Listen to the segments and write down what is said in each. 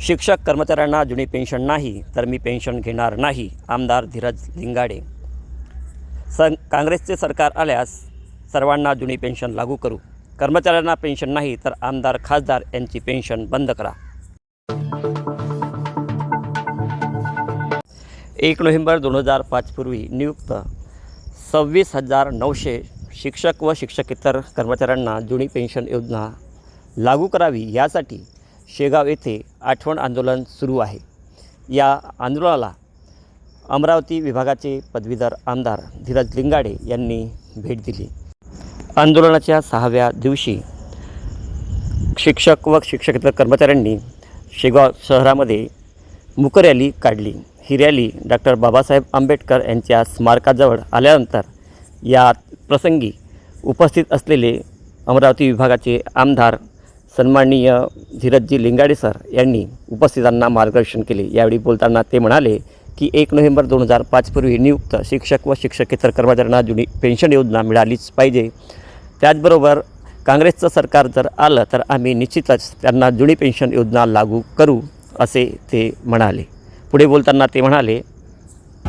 शिक्षक कर्मचाऱ्यांना जुनी पेन्शन नाही तर मी पेन्शन घेणार नाही आमदार धीरज लिंगाडे. सन काँग्रेसचे सरकार आल्यास सर्वांना जुनी पेन्शन लागू करू. कर्मचाऱ्यांना पेन्शन नाही तर आमदार खासदार यांची पेन्शन बंद करा. एक नोव्हेंबर दोन हजार पाचपूर्वी नियुक्त सव्वीस हजार नऊशे शिक्षक व शिक्षकेतर कर्मचाऱ्यांना जुनी पेन्शन योजना लागू करावी यासाठी शेगाव येथे आठवण आंदोलन सुरू आहे. या आंदोलनाला अमरावती विभागाचे पदवीधर आमदार धीरज लिंगाडे यांनी भेट दिली. आंदोलनाच्या सहाव्या दिवशी शिक्षक व शिक्षकेतर कर्मचाऱ्यांनी शेगाव शहरामध्ये मुक रॅली काढली. ही रॅली डॉक्टर बाबासाहेब आंबेडकर यांच्या स्मारकाजवळ आल्यानंतर या प्रसंगी उपस्थित असलेले अमरावती विभागाचे आमदार सन्माननीय धीरजजी लिंगाडे सर यांनी उपस्थितांना मार्गदर्शन केले. यावेळी बोलताना ते म्हणाले की एक नोव्हेंबर दोन हजार पाचपूर्वी नियुक्त शिक्षक व शिक्षकेतर कर्मचाऱ्यांना जुनी पेन्शन योजना मिळालीच पाहिजे. त्याचबरोबर काँग्रेसचं सरकार जर आलं तर आम्ही निश्चितच त्यांना जुनी पेन्शन योजना लागू करू असे ते म्हणाले. पुढे बोलताना ते म्हणाले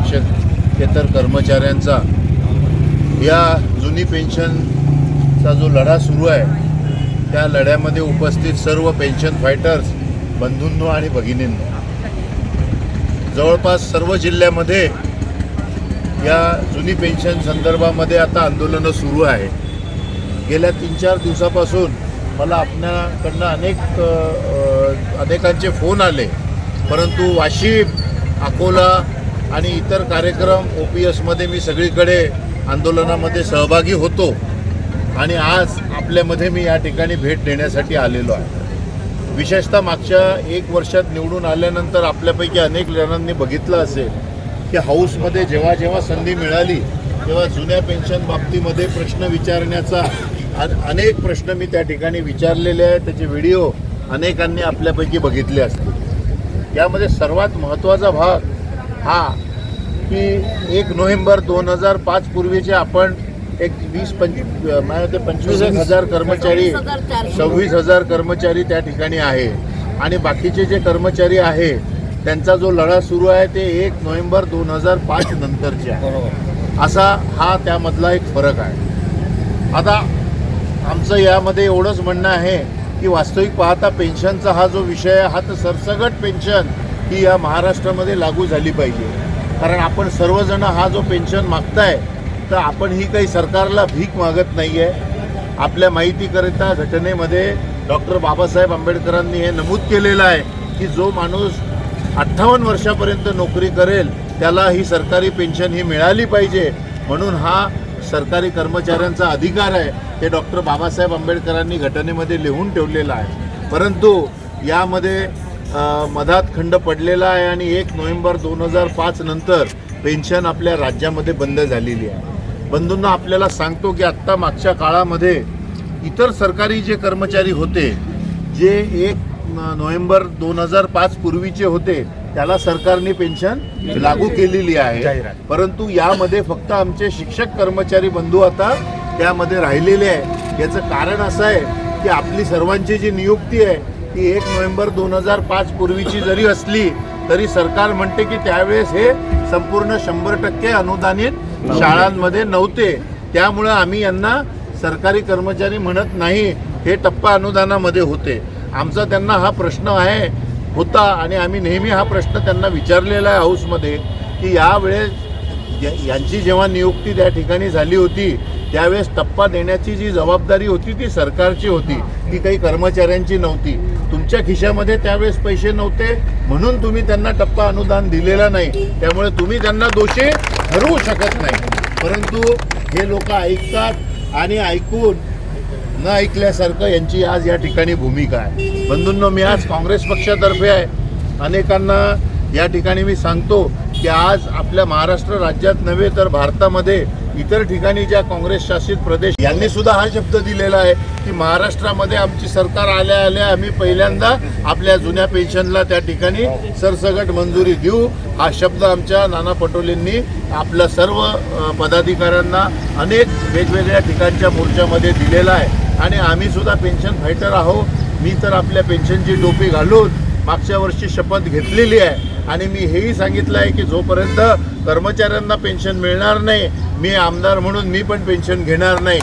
शिक्षकेतर कर्मचाऱ्यांचा या जुनी पेन्शनचा जो लढा सुरू आहे त्या लढ्यामध्ये उपस्थित सर्व पेन्शन फायटर्स बंधूंनो आणि भगिनींनो. जवळपास सर्व जिल्ह्यामध्ये या जुनी पेन्शन संदर्भामध्ये आता आंदोलनं सुरू आहे गेल्या तीन चार दिवसापासून मला आपल्याकडनं अनेक अनेकांचे फोन आले. परंतु वाशिम अकोला आणि इतर कार्यक्रम ओ पी एसमध्ये मी सगळीकडे आंदोलनामध्ये सहभागी होतो. आणि आज आपल्यामध्ये मी या ठिकाणी भेट देण्यासाठी आलेलो आहे. विशेषतः मागच्या एक वर्षात निवडून आल्यानंतर आपल्यापैकी अनेक जणांनी बघितलं असेल की हाऊसमध्ये जेव्हा जेव्हा संधी मिळाली तेव्हा जुन्या पेन्शन बाबतीमध्ये प्रश्न विचारण्याचा अनेक प्रश्न मी त्या ठिकाणी विचारलेले आहेत. त्याचे व्हिडिओ अनेकांनी आपल्यापैकी बघितले असतील. यामध्ये सर्वात महत्त्वाचा भाग हा की एक नोव्हेंबर दोन हजार पाच पूर्वीचे आपण एक वीस पंच मला वाटते पंचवीस एक हजार कर्मचारी सव्वीस हजार कर्मचारी त्या ठिकाणी आहे. आणि बाकीचे जे कर्मचारी आहे त्यांचा जो लढा सुरू आहे ते एक नोव्हेंबर दोन हजार पाच नंतरचे आहे. असा हा त्यामधला एक फरक आहे. आता आमचं यामध्ये एवढंच म्हणणं आहे की वास्तविक पाहता पेन्शनचा हा जो विषय आहे हा तर सरसगट पेन्शन ही या महाराष्ट्रामध्ये लागू झाली पाहिजे. कारण आपण सर्वजण हा जो पेन्शन मागताय तर आपण ही काही सरकारला भीक मागत नाही आहे आपल्या माहितीकरिता घटनेमध्ये डॉक्टर बाबासाहेब आंबेडकरांनी हे नमूद केलेलं आहे की जो माणूस अठ्ठावन्न वर्षापर्यंत नोकरी करेल त्याला ही सरकारी पेन्शन ही मिळाली पाहिजे. म्हणून हा सरकारी कर्मचाऱ्यांचा अधिकार आहे. ते डॉक्टर बाबासाहेब आंबेडकरांनी घटनेमध्ये लिहून ठेवलेलं आहे. परंतु यामध्ये मधात खंड पडलेला आहे आणि एक नोव्हेंबर दोन हजार पाच नंतर पेन्शन आपल्या राज्यामध्ये बंद झालेली आहे. बंधूंना आपल्याला सांगतो की आत्ता मागच्या काळामध्ये इतर सरकारी जे कर्मचारी होते जे एक नोव्हेंबर दोन हजार पाच पूर्वीचे होते त्याला सरकारने पेन्शन लागू केलेली आहे. परंतु यामध्ये फक्त आमचे शिक्षक कर्मचारी बंधू आता त्यामध्ये राहिलेले आहे. याचं कारण असं आहे की आपली सर्वांची जी नियुक्ती आहे ती एक नोव्हेंबर दोन हजार पाच पूर्वीची जरी असली तरी सरकार म्हणते की त्यावेळेस हे संपूर्ण शंभर टक्के अनुदानित शाळांमध्ये नव्हते. त्यामुळं आम्ही यांना सरकारी कर्मचारी म्हणत नाही हे टप्पा अनुदानामध्ये होते. आमचा त्यांना हा प्रश्न आहे होता आणि आम्ही नेहमी हा प्रश्न त्यांना विचारलेला आहे हाऊसमध्ये की यावेळेस यांची जेव्हा नियुक्ती त्या ठिकाणी झाली होती त्यावेळेस टप्पा देण्याची जी जबाबदारी होती ती सरकारची होती ती काही कर्मचाऱ्यांची नव्हती. तुमच्या खिशामध्ये त्यावेळेस पैसे नव्हते म्हणून तुम्ही त्यांना टप्पा अनुदान दिलेला नाही. त्यामुळे तुम्ही त्यांना दोषी ठरवू शकत नाही. परंतु हे लोक ऐकतात आणि ऐकून न ऐकल्यासारखं यांची आज या ठिकाणी भूमिका आहे. बंधूंनो मी आज काँग्रेस पक्षातर्फे आहे. अनेकांना या ठिकाणी मी सांगतो की आज आपल्या महाराष्ट्र राज्यात नव्हे तर भारतामध्ये इतर ठिकाणी ज्या काँग्रेस शासित प्रदेश यांनी सुद्धा हा शब्द दिलेला आहे की महाराष्ट्रामध्ये आमची सरकार आल्या आल्या आम्ही पहिल्यांदा आपल्या जुन्या पेन्शनला त्या ठिकाणी सरसगट मंजुरी देऊ. हा शब्द आमच्या नाना पटोलेंनी आपल्या सर्व पदाधिकाऱ्यांना अनेक वेगवेगळ्या ठिकाणच्या मोर्चामध्ये दिलेला आहे. आणि आम्ही सुद्धा पेन्शन फायटर आहोत. मी तर आपल्या पेन्शनची टोपी घालून मागच्या वर्षी शपथ घेतलेली आहे. आणि मी हेही सांगितलं आहे की जोपर्यंत कर्मचाऱ्यांना पेन्शन मिळणार नाही मी आमदार म्हणून मी पण पेन्शन घेणार नाही.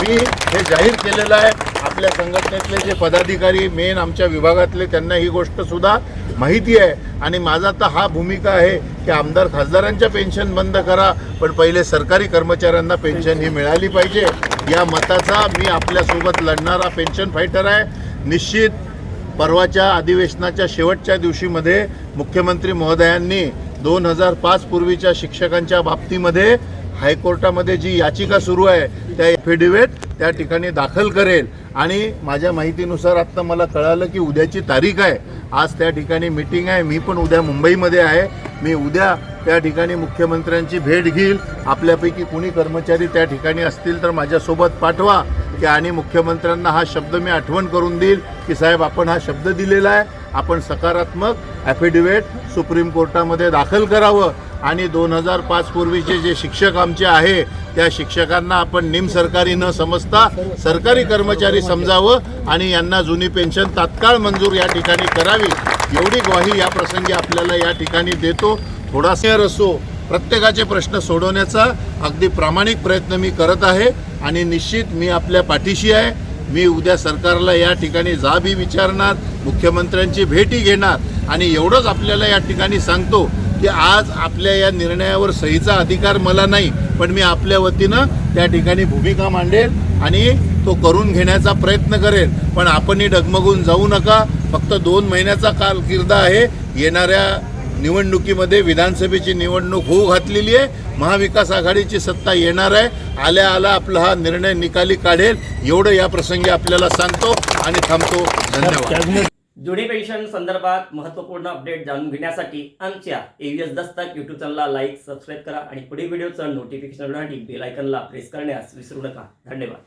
मी हे जाहीर केलेलं आहे. आपल्या संघटनेतले जे पदाधिकारी मेन आमच्या विभागातले त्यांना ही गोष्ट सुद्धा माहिती आहे. आणि माझा तर हा भूमिका आहे की आमदार खासदारांच्या पेन्शन बंद करा पण पहिले सरकारी कर्मचाऱ्यांना पेन्शन ही मिळाली पाहिजे. या मताचा मी आपल्यासोबत लढणारा पेन्शन फायटर आहे. निश्चित परवाच्या अधिवेशनाच्या शेवटच्या दिवशीमध्ये मुख्यमंत्री महोदयांनी दोन हजार पाच पूर्वीच्या शिक्षकांच्या बाबतीमध्ये हायकोर्टामध्ये जी याचिका सुरू आहे त्या एफिडेविट त्या ठिकाणी दाखल करेल. आणि माझ्या माहितीनुसार आत्ता मला कळालं की उद्याची तारीख आहे. आज त्या ठिकाणी मिटिंग आहे. मी पण उद्या मुंबईमध्ये आहे. मी उद्या त्या ठिकाणी मुख्यमंत्र्यांची भेट घेईल. आपल्यापैकी कुणी कर्मचारी त्या ठिकाणी असतील तर माझ्यासोबत पाठवा. की आणि मुख्यमंत्र्यांना हा शब्द मी आठवण करून देईल की साहेब आपण हा शब्द दिलेला आहे. आपण सकारात्मक ॲफिडेविट सुप्रीम कोर्टामध्ये दाखल करावं. आणि दोन हजार पाच पूर्वीचे जे शिक्षक आमचे आहे त्या शिक्षकांना आपण निमसरकारी न समजता सरकारी कर्मचारी समजावं आणि यांना जुनी पेन्शन तात्काळ मंजूर या ठिकाणी करावी. एवढी ग्वाही या प्रसंगी आपल्याला या ठिकाणी देतो. थोडासा असो प्रत्येकाचे प्रश्न सोडवण्याचा अगदी प्रामाणिक प्रयत्न मी करत आहे आणि निश्चित मी आपल्या पाठीशी आहे. मी उद्या सरकारला या ठिकाणी जाबी विचारणार मुख्यमंत्र्यांची भेटी घेणार आणि एवढंच आपल्याला या ठिकाणी सांगतो की आज आपल्या या निर्णयावर सहीचा अधिकार मला नाही पण मी आपल्या वतीनं त्या ठिकाणी भूमिका मांडेल आणि तो करून घेण्याचा प्रयत्न करेल. पण आपणही डगमगून जाऊ नका. फक्त दोन महिन्याचा कालकिर्द आहे. येणाऱ्या निवडणुकीमध्ये विधानसभेची निवडणूक होऊ घातलेली आहे. महाविकास आघाडीची सत्ता येणार आहे. आल्या आला आपला हा निर्णय निकाली काढेल. एवढं या प्रसंगी आपल्याला सांगतो आणि थांबतो. धन्यवाद. जुडी पेन्शन संदर्भात महत्त्वपूर्ण अपडेट जाणून घेण्यासाठी आमच्या एव्हीएस दस्तक यूट्यूब चॅनलला लाईक सबस्क्राईब करा आणि पुढील व्हिडिओचं नोटिफिकेशन मिळवण्यासाठी बेल आयकनला प्रेस करण्यास विसरू नका. धन्यवाद.